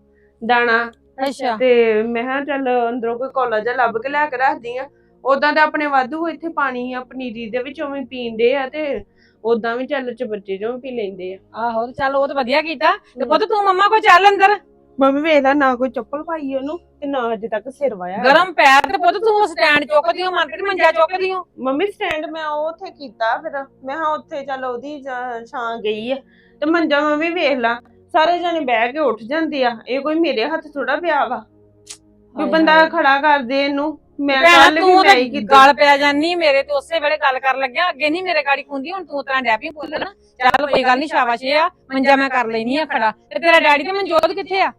ਦਾਣਾ। ਅੱਛਾ। ਤੇ ਮੈਂ ਕਿਹਾ ਚੱਲ ਅੰਦਰੋਂ ਕੋਈ ਕੋਲਾ ਜਿਹਾ ਲੱਭ ਕੇ ਲਿਆ ਕੇ ਰੱਖਦੀ ਆ ਉਦਾਂ ਤਾਂ ਆਪਣੇ ਵਾਧੂ ਇੱਥੇ ਪਾਣੀ ਆ ਪਨੀਰੀ ਦੇ ਵਿੱਚੋਂ ਵੀ ਪੀਂਦੇ ਆ ਤੇ ਉਦਾਂ ਵੀ ਚੱਲ ਚੋਂ ਵੀ ਪੀ ਲੈਂਦੇ ਆ। ਆਹੋ ਤੇ ਚੱਲ ਉਹ ਤਾਂ ਵਧੀਆ ਕੀਤਾ। ਤੇ ਪੁੱਤ ਤੂੰ ਮੰਮਾ ਕੋ ਚੱਲ ਅੰਦਰ। ਮੰਮੀ ਵੇਖ ਲੈ ਨਾ ਕੋਈ ਚੱਪਲ ਪਾਈ ਉਹਨੂੰ ਤੇ ਨਾ ਅਜੇ ਤੱਕ ਸਿਰ ਵਾਇਆ। ਗਰਮ ਪੈਰ ਤੇ ਪੁੱਤ ਤੂੰ ਸਟੈਂਡ ਚੁੱਕਦੀ ਹੋ ਮਾਰਕੀਟ ਮੰਜਾ ਚੁੱਕਦੀ ਹੋ ਮੰਮੀ ਸਟੈਂਡ ਮੈਂ ਉਹ ਉੱਥੇ ਕੀਤਾ ਫਿਰ। ਮੈਂ ਹਾਂ ਉੱਥੇ ਚੱਲ ਉਹਦੀ ਜਾਂ- ਛਾਂ ਗਈ ਆ। ਤੇ ਮੰਜਾ ਮੰਮੀ ਵੇਖ ਲਾ ਸਾਰੇ ਜਣੇ ਬਹਿ ਕੇ ਉੱਠ ਜਾਂਦੇ ਆ। ਇਹ ਕੋਈ ਮੇਰੇ ਹੱਥ ਥੋੜਾ ਪਿਆ ਵਾ। ਵੀ ਬੰਦਾ। ਖੜਾ ਕਰ ਦੇ ਇਹਨੂੰ। ਮੈਂ ਭੈਣਾ ਕੱਲ ਵੀ ਤੂੰ ਮੈਂ ਹੀ ਤਾਂ ਕੀਤਾ। ਗੱਲ ਪੈ ਜਾਨੀ ਮੇਰੇ ਤੇ ਉਸੇ ਵੇਲੇ ਗੱਲ ਕਰਨ ਲੱਗਿਆ। ਅੱਗੇ ਨਹੀਂ ਮੇਰੇ ਗਾੜੀ ਕੁੰਦੀ ਹੁਣ ਤੂੰ ਤਾਂ ਡੈਪੀ ਬੋਲਣ। ਚੱਲ ਕੋਈ ਗੱਲ ਨਹੀਂ ਸ਼ਾਬਾਸ਼ ਇਹ ਆ। ਮੰਜਾ ਮੈਂ ਕਰ ਲੈਣੀ ਆ ਖੜਾ। ਤੇ ਤੇਰਾ ਡੈਡੀ ਤੇ ਮਨਜੋਤ ਕਿੱਥੇ ਆ?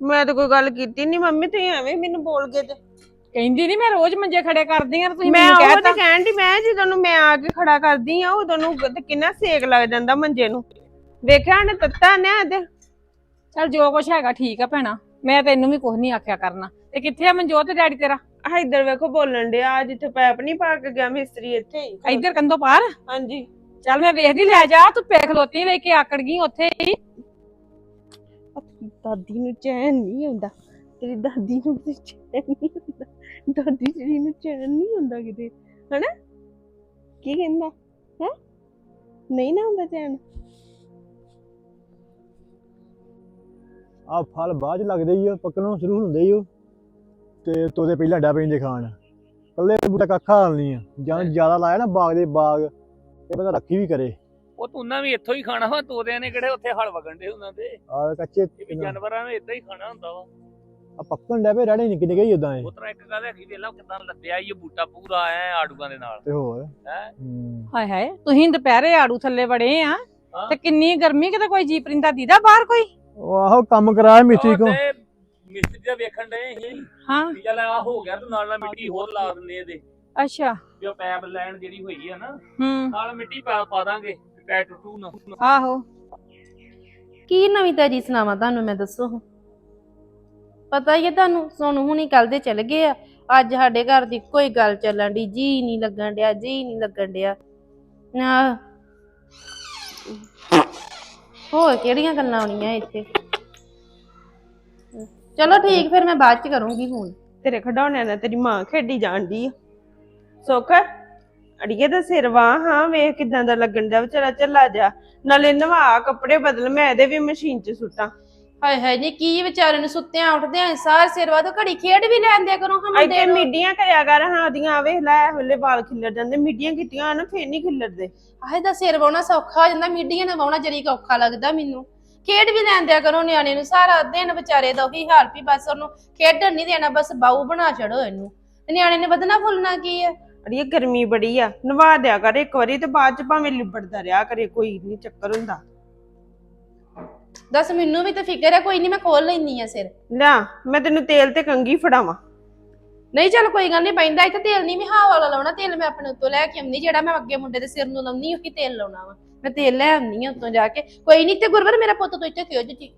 ਮੈਂ ਤਾਂ ਕੋਈ ਗੱਲ ਕੀਤੀ ਨਹੀਂ ਮੰਮੀ ਤੁਸੀਂ ਐਵੇਂ ਮੈਨੂੰ ਬੋਲ ਗਏ ਤੇ ਕਹਿੰਦੀ ਨਹੀਂ ਮੈਂ ਰੋਜ਼ ਮੰਜੇ ਖੜੇ ਕਰਦੀ ਆ ਤੁਸੀਂ ਮੈਂ ਮੈਨੂੰ ਉਹ ਕਹਿਤਾ। ਕਹਿਣ ਦੀ ਮੈਂ ਜਦੋਂ ਨੂੰ ਮੈਂ ਆ ਕੇ ਖੜਾ ਕਰਦੀ ਆ ਉਦੋਂ ਨੂੰ ਤੇ ਕਿੰਨਾ ਸੇਕ ਲੱਗ ਜਾਂਦਾ ਮੰਜੇ ਨੂੰ। ਵੇਖਿਆ ਨੇ ਤੱਤਾ ਨੇ ਤੇ ਚੱਲ ਜੋ ਕੁਛ ਹੈਗਾ ਠੀਕ ਆ ਭੈਣਾ ਮੈਂ ਤੈਨੂੰ ਵੀ ਕੁਝ ਨਹੀਂ ਆਖਿਆ ਕਰਨਾ। ਤੇ ਕਿੱਥੇ ਆ ਮਨਜੋਤ ਤੇ ਡੈਡੀ ਤੇਰਾ? ਆਹ ਇੱਧਰ ਵੇਖੋ ਬੋਲਣ ਡਿਆ ਜਿੱਥੇ ਪੈਪ ਨਹੀਂ ਪਾ ਕੇ ਗਿਆ ਮਿਸਤਰੀ ਇੱਥੇ ਹੀ। ਇੱਧਰ ਕੰਧੋਂ ਪਾਰ? ਹਾਂਜੀ। ਚੱਲ ਮੈਂ ਵੇਖਦੀ ਲੈ ਜਾ ਤੂੰ ਪੇ ਖਲੋਤੀ ਵੇਖ ਕੇ ਆਕੜ ਗਈ ਉੱਥੇ ਹੀ। ਦਾਦੀ ਨੂੰ ਚੈਨ ਨਹੀਂ ਹੁੰਦਾ ਤੇਰੀ ਦਾਦੀ ਨੂੰ ਤੇ ਚੈਨ ਨਹੀਂ ਹੁੰਦਾ ਦਾਦੀ ਜਿਹੜੀ ਨੂੰ ਚੈਨ ਨਹੀਂ ਹੁੰਦਾ ਕਿਤੇ, ਹਨਾ? ਕੀ ਕਹਿੰਦਾ, ਹੈ? ਨਹੀਂ ਨਾ ਹੁੰਦਾ ਚੈਨ? ਆ ਫਲ ਬਾਅਦ ਚ ਲੱਗਦੇ ਹੀ ਆ, ਪੱਕਣੋਂ ਸ਼ੁਰੂ ਹੁੰਦੇ ਹੀ ਉਹ ਤੇ ਤੋਦੇ ਪਹਿਲਾਂ ਡਾ ਪੈਂਦੇ ਖਾਣ। ਕੱਲੇ ਬੂਟਾ ਕੱਖਾ ਹਾਲ ਨਹੀਂ ਆ। ਜਾਂ ਜ਼ਿਆਦਾ ਲਾਇਆ ਨਾ ਬਾਗ ਦੇ ਬਾਗ ਇਹ ਬੰਦਾ ਰੱਖੀ ਵੀ ਕਰੇ। ਉਹ ਤੂੰ ਉਹਨਾਂ ਵੀ ਇੱਥੋਂ ਹੀ ਖਾਣਾ ਵਾ ਤੋਦਿਆਂ ਨੇ ਕਿਹੜੇ ਉੱਥੇ ਹਲ ਵਗਣ ਦੇ ਉਹਨਾਂ ਦੇ? ਆ ਕੱਚੇ ਇਹ ਵੀ ਜਾਨਵਰਾਂ ਨੇ ਇਦਾਂ ਹੀ ਖਾਣਾ ਹੁੰਦਾ ਵਾ। ਆ ਪੱਕਣ ਡੇ ਪਏ ਰਹਿਣੇ ਨਿੱਕੇ ਨਿੱਕੇ ਹੀ ਉਦਾਂ ਇਹ। ਉਹ ਤਰ੍ਹਾਂ ਇੱਕ ਗੱਲ ਹੈਗੀ ਵੇਲਾ ਕਿਦਾਂ ਲੱਦਿਆ ਇਹ ਬੂਟਾ ਪੂਰਾ ਐ ਆੜੂਆਂ ਦੇ ਨਾਲ। ਤੇ ਹੋਰ? ਹੈਂ? ਹੂੰ। ਹਾਏ ਹਾਏ ਤੁਸੀਂ ਦੁਪਹਿਰੇ ਆੜੂ ਥੱਲੇ ਵੜੇ ਆ ਹਾਂ। ਤੇ ਕਿੰਨੀ ਗਰਮੀ ਕਿਤੇ ਕੋਈ ਜੀ ਪਰਿੰਦਾ ਦੀਦਾ ਬਾਹਰ ਕੋਈ? ਉਹ ਆਹੋ ਕੰਮ ਕਰਾਇਆ ਮਿਸਤਰੀ ਕੋ ਤੇ ਮਿਸਤਰੀ ਦਾ ਵੇਖਣ ਦੇ ਸੀ। ਹਾਂ। ਵੀ ਚੱਲ ਆ ਹੋ ਗਿਆ ਤੂੰ ਨਾਲ ਨਾਲ ਮਿੱਟੀ ਹੋਰ ਲਾ ਦਿੰਦੇ ਇਹਦੇ। ਅੱਛਾ। ਵੀ ਉਹ ਪੈਪ ਲੈਣ ਜਿਹੜੀ ਹੋਈ ਆ ਨਾ ਹੂੰ। ਨਾਲ ਮਿੱਟੀ ਪਾ ਪਾ ਦਾਂਗੇ। ਟੁੱਟੂ ਨਾ। ਆਹੋ। ਕੀ ਨਵੀਂ ਤਾਜੀ ਸੁਣਾਵਾਂ ਤੁਹਾਨੂੰ ਮੈਂ ਦੱਸੋ ਹੁਣ। ਪਤਾ ਹੀ ਹੈ ਤੁਹਾਨੂੰ ਸੋਨੂੰ ਹੁਣੀ ਕੱਲ ਦੇ ਚਲ ਗਏ ਆ। ਅੱਜ ਸਾਡੇ ਘਰ ਦੀ ਕੋਈ ਗੱਲ ਚੱਲਣ ਦੀ ਜੀ ਨਹੀਂ ਲੱਗਣ ਡਿਆ ਜੀ ਨਹੀਂ ਲੱਗਣ ਡਿਆ। ਨਾ। ਹੋਰ ਕਿਹੜੀਆਂ ਗੱਲਾਂ ਆਉਣੀਆਂ ਇੱਥੇ? ਚਲੋ ਠੀਕ ਫਿਰ ਮੈਂ ਬਾਅਦ ਚ ਕਰੂੰਗੀ ਫੋਨ ਤੇਰੇ ਖਡਾਉਣਿਆਂ ਨਾਲ ਤੇਰੀ ਮਾਂ ਖੇਡੀ ਜਾਂਦੀ ਆ। ਸੁੱਖ ਅੜੀਏ ਦਾ ਸਿਰ ਵਾ ਹਾਂ ਵੇਖ ਕਿਦਾਂ ਦਾ ਲੱਗਣ ਦਾ ਵਿਚਾਰਾ ਝੱਲਾ ਜਾ ਨਾਲੇ ਨਵਾ ਕੱਪੜੇ ਬਦਲ ਮੈਂ ਇਹਦੇ ਵੀ ਮਸ਼ੀਨ 'ਚ ਸੁੱਟਾਂ। ਹਾਏ ਹਾਏ ਨੀ ਕੀ ਵਿਚਾਰੇ ਨੂੰ ਸੁੱਤਿਆਂ ਉੱਠਦਿਆਂ ਸਾਰ ਸਿਰ ਵਾ ਤੋਂ ਘੜੀ ਖੇਡ ਵੀ ਲੈਂਦੇ ਕਰੋ ਹਮ ਇੱਥੇ ਮੀਡੀਆਂ ਕਰਿਆ ਕਰ ਹਾਂ ਉਹਦੀਆਂ ਵੇਖ ਲੈ ਇਹ ਵੇਲੇ ਵਾਲ ਖਿੱਲਰ ਜਾਂਦੇ ਮੀਡੀਆਂ ਕੀਤੀਆਂ ਨਾ ਫੇਰ ਨਹੀਂ ਖਿੱਲਰਦੇ। ਆਹੇ ਦਾ ਸਿਰ ਵਾਉਣਾ ਸੌਖਾ ਹੋ ਜਾਂਦਾ ਮੀਡੀਆਂ ਨਾਲ ਵਾਉਣਾ ਜਰੀ ਔਖਾ ਲੱਗਦਾ ਮੈਨੂੰ। ਖੇਡ ਵੀ ਲੈਂਦਿਆ ਕਰੋ ਨਿਆਣੇ ਨੂੰ ਸਾਰਾ ਦਿਨ ਵਿਚਾਰੇ ਦਾ ਉਹੀ ਹਾਲ ਵੀ ਬਸ ਉਹਨੂੰ ਖੇਡਣ ਨਹੀਂ ਦੇਣਾ ਬਸ ਬਾਊ ਬਣਾ ਛੜੋ ਇਹਨੂੰ। ਤੇ ਨਿਆਣੇ ਨੇ ਵਧਣਾ ਫੁੱਲਣਾ ਕੀ ਹੈ? ਅੜੀਏ ਗਰਮੀ ਬੜੀ ਆ ਨਵਾ ਦਿਆ ਕਰ ਇੱਕ ਵਾਰੀ ਤੇ ਬਾਅਦ ਚ ਭਾਵੇਂ ਲਿਬੜਦਾ ਰਿਹਾ ਕਰੇ ਕੋਈ ਨਹੀਂ ਚੱਕਰ ਹੁੰਦਾ। ਦੱਸ ਮੈਨੂੰ ਵੀ ਤਾਂ ਫਿਕਰ ਹੈ ਕੋਈ ਨਹੀਂ ਮੈਂ ਖੋਲ ਲੈਣੀ ਆ ਸਿਰ। ਲਿਆ ਮੈਂ ਤੈਨੂੰ ਤੇਲ ਤੇ ਕੰਗੀ ਫੜਾਵਾਂ। ਨਹੀਂ ਚੱਲ ਕੋਈ ਗੱਲ ਨਹੀਂ ਪੈਂਦਾ ਇੱਥੇ ਤੇਲ ਨਹੀਂ ਮੈਂ ਹਵਾ ਵਾਲਾ ਲਾਉਣਾ ਤੇਲ ਮੈਂ ਆਪਣੇ ਉੱਤੋਂ ਲੈ ਕੇ ਆਉਂਦੀ ਜਿਹੜਾ ਮੈਂ ਅੱਗੇ ਮੁੰਡੇ ਦੇ ਸਿਰ ਨੂੰ ਲਾਉਂਦੀ ਉਹੀ ਤੇਲ ਲਾਉਣਾ ਵਾ। ਮੈਂ ਤੇਲ ਲੈ ਆਉਂਦੀ ਆ ਉੱਤੋਂ ਜਾ ਕੇ। ਕੋਈ ਨਹੀਂ ਤੇ ਗੁਰਵਰ ਮੇਰਾ ਪੁੱਤ ਤੋਂ ਇੱਥੇ ਕਿਉਂ ਜੀ ਨੀ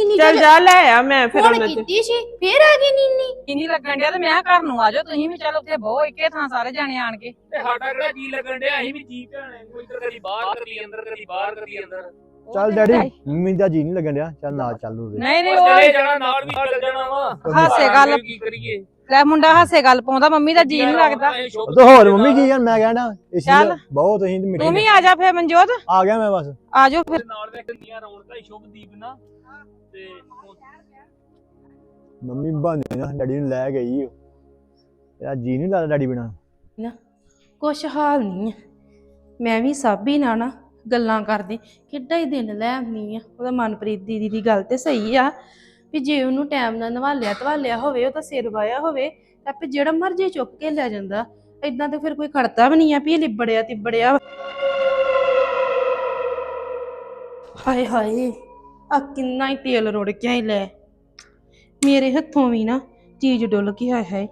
ਨੀ ਚੱਲ ਜਾ ਲੈ ਆ ਮੈਂ ਫਿਰ ਫੋਨ ਉਹਨਾਂ ਤੇ ਕੀਤੀ ਸੀ ਫੇਰ ਆ ਗਈ ਨੀਨੀ। ਨਹੀਂ ਲੱਗਣ ਡਿਆ ਤੇ ਮੈਂ ਕਿਹਾ ਘਰ ਨੂੰ ਆ ਜਾਓ ਤੁਸੀਂ ਵੀ ਚੱਲ ਉੱਥੇ ਬਹੁ ਇੱਕੇ ਥਾਂ ਸਾਰੇ ਜਾਣੇ ਆਣ ਕੇ। ਤੇ ਸਾਡਾ ਕਿਹੜਾ ਜੀ ਲੱਗਣ ਡਿਆ ਅਸੀਂ ਵੀ ਜੀ ਭੈਣੇ ਕੋਈ ਇੱਧਰ ਕਦੀ ਬਾਹਰ ਕਦੀ ਅੰਦਰ ਕਦੀ ਬਾਹਰ ਕਦੀ ਅੰਦਰ। ਚੱਲ ਡੈਡੀ ਮੰਮੀ ਦਾ ਜੀ ਨਹੀਂ ਲੱਗਣ ਡਿਆ ਚੱਲ ਨਾਲ ਚੱਲ ਨਹੀਂ ਨਹੀਂ ਉਹ ਉਹ ਚਲੇ ਜਾਣਾ ਨਾਲ ਵੀ ਚੱਲ ਜਾਣਾ ਵਾ। ਹਾਸੇ ਗੱਲ। ਕੀ ਕਰੀਏ? ਲੈ ਮੁੰਡਾ ਹਾਸੇ ਗੱਲ ਪਾਉਂਦਾ ਮੰਮੀ ਦਾ ਜੀ ਨਹੀਂ ਲੱਗਦਾ। ਉਹ ਤਾਂ ਹੋਰ ਮੰਮੀ ਕੀ ਯਾਰ ਮੈਂ ਕਹਿਣਾ ਇਸ ਚੱਲ। ਬਹੁਤ ਤੁਸੀਂ ਤੇ ਮਿੱਟੀ ਤੂੰ ਵੀ ਆ ਜਾ ਫੇਰ ਮਨਜੋਤ। ਆ ਗਿਆ ਮੈਂ ਬਸ। ਆ ਜਾਓ ਫਿਰ। ਨਾਲ ਦੇ ਕਿੰਨੀਆਂ ਰੌਣਕਾਂ ਸੀ ਸ਼ੁਭਦੀਪ ਨਾ ਤੇ ਮੰਮੀ ਬਹਾਨੇ ਨਾਲ ਡੈਡੀ ਨੂੰ ਲੈ ਗਈ ਉਹ ਤੇਰਾ ਜੀ ਨਹੀਂ ਲੱਗਦਾ ਡੈਡੀ ਬਿਨਾ। ਕੁਛ ਹਾਲ ਨਹੀਂ ਮੈਂ ਵੀ ਸਾਬੀ ਨਾਲ ਨਾ ਗੱਲਾਂ ਕਰਦੀ ਕਿੱਡਾ ਹੀ ਦਿਨ ਲੈ ਆਉਂਦੀ ਆ। ਉਹਦਾ ਮਨਪ੍ਰੀਤ ਦੀਦੀ ਦੀ ਗੱਲ ਤੇ ਸਹੀ ਆ। ਵੀ ਜੇ ਉਹਨੂੰ ਟਾਈਮ ਨਾਲ ਨਵਾਲਿਆ ਧਵਾਲਿਆ ਹੋਵੇ ਉਹ ਤਾਂ ਸਿਰ ਵਾਇਆ ਹੋਵੇ, ਤਾਂ ਆਪੇ ਜਿਹੜਾ ਮਰਜ਼ੀ ਚੁੱਕ ਕੇ ਲੈ ਜਾਂਦਾ। ਇਦਾਂ ਤੇ ਫਿਰ ਕੋਈ ਖੜਦਾ ਵੀ ਨਹੀਂ ਆ, ਵੀ ਇਹ ਲਿਬੜਿਆ, ਤਿਬੜਿਆ। ਹਾਏ ਹਾਏ ਆ ਕਿੰਨਾ ਹੀ ਤੇਲ ਰੁੜ ਗਿਆ ਹੀ ਲੈ। ਮੇਰੇ ਹੱਥੋਂ ਵੀ ਨਾ ਚੀਜ਼ ਡੁੱਲ ਗਈ, ਹਾਏ ਹਾਏ,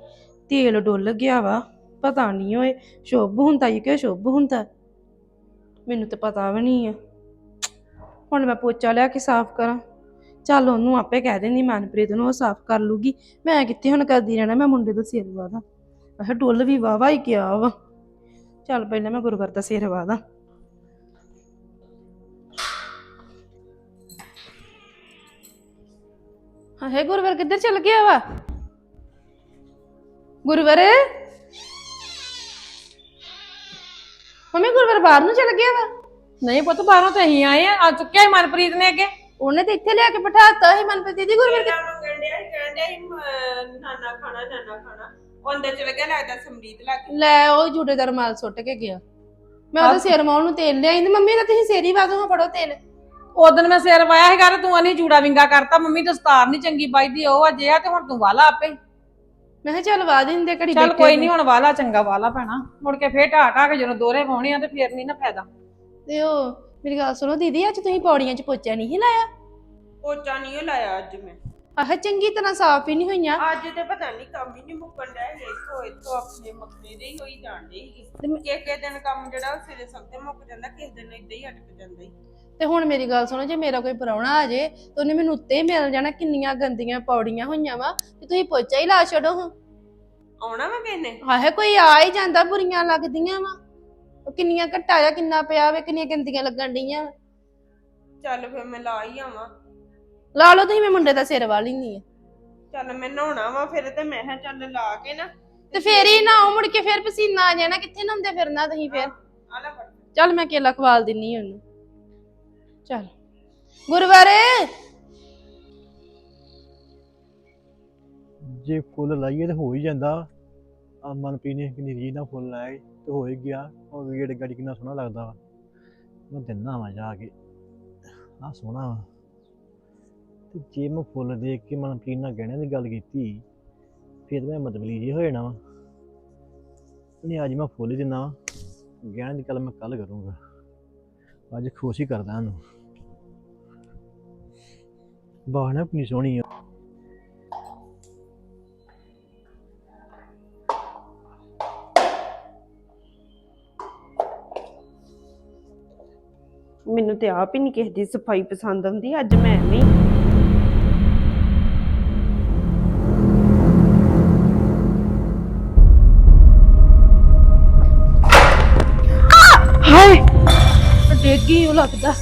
ਤੇਲ ਡੁੱਲ ਗਿਆ ਵਾ। ਪਤਾ ਨਹੀਂ ਓਏ, ਸ਼ੁਭ ਹੁੰਦਾ ਹੀ ਕਿ ਸ਼ੁਭ ਹੁੰਦਾ। ਮੈਨੂੰ ਤਾਂ ਪਤਾ ਵੀ ਨਹੀਂ ਆ। ਹੁਣ ਮੈਂ ਪੋਚਾ ਲਿਆ ਕੇ ਸਾਫ਼ ਕਰਾਂ। ਚੱਲ ਉਹਨੂੰ ਆਪੇ ਕਹਿ ਦੇਣੀ ਮਨਪ੍ਰੀਤ ਨੂੰ ਉਹ ਸਾਫ਼ ਕਰ ਲੂਗੀ। ਮੈਂ ਕਿੱਥੇ ਹੁਣ ਕਰਦੀ ਰਹਿਣਾ, ਮੈਂ ਮੁੰਡੇ ਦਾ ਸਿਰ ਵਾਦਾ ਆਹ ਡੁੱਲ ਵੀ ਵਾਵਾ ਹੀ ਗਿਆ ਵਾ। ਚੱਲ ਪਹਿਲਾਂ ਮੈਂ ਗੁਰਵਰ ਦਾ ਸਿਰ ਵਾਦਾ ਹਾਏ, ਗੁਰਵਰ ਕਿੱਧਰ ਚਲ ਗਿਆ ਵਾ? ਗੁਰਵਰ? ਮੰਮੀ, ਗੁਰਵਰ ਬਾਹਰ ਨੂੰ ਚਲ ਗਿਆ ਵਾ? ਨਹੀਂ ਪੁੱਤ, ਬਾਹਰੋਂ ਤੇ ਅਸੀਂ ਆਏ ਆ ਆ ਚੁੱਕਿਆ ਸੀ ਮਨਪ੍ਰੀਤ ਨੇ ਅੱਗੇ। ਉਹਨੇ ਤੇ ਇੱਥੇ ਲਿਆ ਕੇ ਬਿਠਾਤਾ ਸੀ ਮਨਪ੍ਰੀਤ ਦੀਦੀ ਗੁਰਵਰ ਕਿੱਥੇ- ਨਾਨਾ ਖਾਣਾ ਨਾਨਾ ਖਾਣਾ। ਉਹਦੇ ਚ ਲੱਗਿਆ ਲੱਗਦਾ ਸਮਰੀਤ ਲੱਗ ਲੈ ਉਹ ਝੂਟੇ ਦਾ ਰਮਾਲ ਸੁੱਟ ਕੇ ਗਿਆ। ਮੈਂ ਉਹਦੇ ਸਿਰ ਮਾਉਣ ਨੂੰ ਤੇਲ ਲਿਆਈ ਤੇ ਮੰਮੀ ਦਾ ਤੁਸੀਂ ਸਿਰ ਹੀ ਵਾਦੋਂ ਫੜੋ ਤੇਲ। ਉਦੋਂ ਮੈਂ ਸਿਰ ਵਾਇਆ ਸੀਗਾ ਤੇ ਤੂੰ ਅਨੀ ਜੂੜਾ ਵਿੰਗਾ ਕਰਤਾ ਮੰਮੀ ਦਸਤਾਰ ਨਹੀਂ ਚੰਗੀ ਪਾਈਦੀ ਉਹ ਅਜੇ ਆ ਤੇ ਹੁਣ ਤੂੰ ਵਾਲਾ ਆਪੇ। ਮੈਂ ਕਿਹਾ ਚੱਲ ਵਾ ਦਿੰਦੇ ਘੜੀ ਚੱਲ ਬੈਠੇ ਕੋਈ ਨੇ। ਨਹੀਂ ਹੁਣ ਵਾਲਾ ਚੰਗਾ ਵਾਲਾ ਪੈਣਾ। ਮੁੜ ਕੇ ਫੇਰ ਢਾ ਢਾ ਕੇ ਜਦੋਂ ਦੋਰੇ ਪਾਉਣੇ ਆ ਤੇ ਫੇਰ ਨਹੀਂ ਨਾ ਫਾਇਦਾ। ਤੇ ਉਹ ਮੇਰੀ ਗੱਲ ਸੁਣੋ ਦੀਦੀ ਅੱਜ ਤੁਸੀਂ ਪੌੜੀਆਂ 'ਚ ਪੋਚਾ ਨਹੀਂ ਸੀ ਲਾਇਆ? ਪੋਚਾ ਨਹੀਂ ਲਾਇਆ ਅੱਜ ਮੈਂ। ਆਹ ਚੰਗੀ ਤਰ੍ਹਾਂ ਸਾਫ਼ ਹੀ ਨਹੀਂ ਹੋਈਆਂ। ਅੱਜ ਤੇ ਪਤਾ ਨਹੀਂ ਕੰਮ ਹੀ ਨਹੀਂ ਮੁੱਕਣ ਡਿਆ ਇੱਥੋਂ ਇੱਥੋਂ ਆਪਣੇ ਮੱਕਨੇ ਦੇ ਹੀ ਹੋਈ ਤੇ ਮੈਂ- ਕਿਸੇ ਕਿਸੇ ਦਿਨ ਕੰਮ ਜਿਹੜਾ ਉਹ ਸਿਰੇ ਸਭ ਤੇ ਮੁੱਕ ਜਾਂਦਾ ਕਿਸੇ ਦਿਨ ਇਦਾਂ ਹੀ ਅਟਕ ਜਾਂਦਾ ਹੀ ਤੇ ਹੁਣ ਮੇਰੀ ਗੱਲ ਸੁਣੋ ਜੇ ਮੇਰਾ ਕੋਈ ਪ੍ਰਾਹੁਣਾ ਆ ਜੇ ਤੇ ਉਹਨੇ ਮੈਨੂੰ ਉੱਤੇ ਹੀ ਮਿਲ ਜਾਣਾ ਕਿੰਨੀਆਂ ਗੰਦੀਆਂ ਪੌੜੀਆਂ ਹੋਈਆਂ ਵਾ ਤੇ ਤੁਸੀਂ ਪੋਚਾ ਹੀ ਲਾ ਛੱਡੋ ਹਾਂ ਆਉਣਾ ਮੈਂ ਕਿਨੇ ਹਾਏ ਕੋਈ ਆ ਹੀ ਜਾਂਦਾ ਬੁਰੀਆਂ ਲੱਗਦੀਆਂ ਵਾ। ਉਹ ਕਿੰਨੀਆਂ ਘਟਾ ਜਾ ਕਿੰਨਾ ਪਿਆ ਵੇ ਕਿੰਨੀਆਂ ਗੰਦੀਆਂ ਲੱਗਣ ਡੀਆਂ ਚੱਲ ਫਿਰ ਮੈਂ ਲਾ ਹੀ ਆਵਾਂ। ਲਾ ਲਓ ਤੁਸੀਂ ਮੈਂ ਮੁੰਡੇ ਦਾ ਸਿਰ ਵਾਲੀ ਨਹੀਂ ਆ। ਚੱਲ ਮੈਂ ਨਹਾਉਣਾ ਵਾ ਫਿਰ ਤੇ ਮੈਂ ਕਿਹਾ ਚੱਲ ਲਾ ਕੇ ਨਾ। ਤੇ ਫੇਰ ਹੀ ਨਾ ਮੁੜ ਕੇ ਫੇਰ ਪਸੀਨਾ ਆ ਜਾਣਾ ਕਿੱਥੇ ਨਹਾਉਂਦੇ ਫਿਰਨਾ ਤੁਸੀਂ ਫੇਰ? ਆ ਲੈ ਫੜ। ਚੱਲ ਮੈਂ ਕੇਲਾ ਖਵਾਲ ਦਿੰਨੀ ਉਹਨੂੰ। ਚੱਲ। ਗੁਰਵਾਰੇ ਜੇ ਫੁੱਲ ਲਾਈਏ ਤੇ ਹੋ ਹੀ ਜਾਂਦਾ। ਆ ਮਨਪ੍ਰੀਤ ਨੇ ਕਿੰਨੀ ਰੀਝ ਨਾਲ ਫੁੱਲ ਲਾਏ। ਤੇ ਹੋ ਹੀ ਗਿਆ। ਉਹ ਗੇੜ ਗਾੜੀ ਕਿੰਨਾ ਸੋਹਣਾ ਲੱਗਦਾ ਵਾ। ਮੈਂ ਦਿੰਦਾ ਵਾ ਜਾ ਕੇ। ਆ ਸੋਹਣਾ ਵਾ। ਤੇ ਜੇ ਮੈਂ ਫੁੱਲ ਦੇਖ ਕੇ ਮਨਪ੍ਰੀਤ ਨਾਲ ਗਹਿਣਿਆਂ ਦੀ ਗੱਲ ਕੀਤੀ, ਫਿਰ ਮੈਂ ਮਤਬਲੀ ਜੇ ਹੋ ਜਾਣਾ ਵਾ। ਨਹੀਂ, ਅੱਜ ਮੈਂ ਫੁੱਲ ਹੀ ਦਿੰਦਾ ਵਾ। ਗਹਿਣਿਆਂ ਦੀ ਗੱਲ ਮੈਂ ਕੱਲ ਕਰੂੰਗਾ। ਅੱਜ ਖੁਸ਼ ਹੀ ਕਰਦਾ ਇਹਨੂੰ। ਬਾਹਰ ਨਾ ਆਪਣੀ ਸੋਹਣੀ ਆ। ਮੈਨੂੰ ਤੇ ਆਪ ਹੀ ਨਹੀਂ ਕਿਸੇ ਦੀ ਸਫ਼ਾਈ ਪਸੰਦ ਆਉਂਦੀ ਅੱਜ ਮੈਂ ਐਵੇਂ ਹਾਏ ਡੇਗੀ ਉਹ ਲੱਗਦਾ।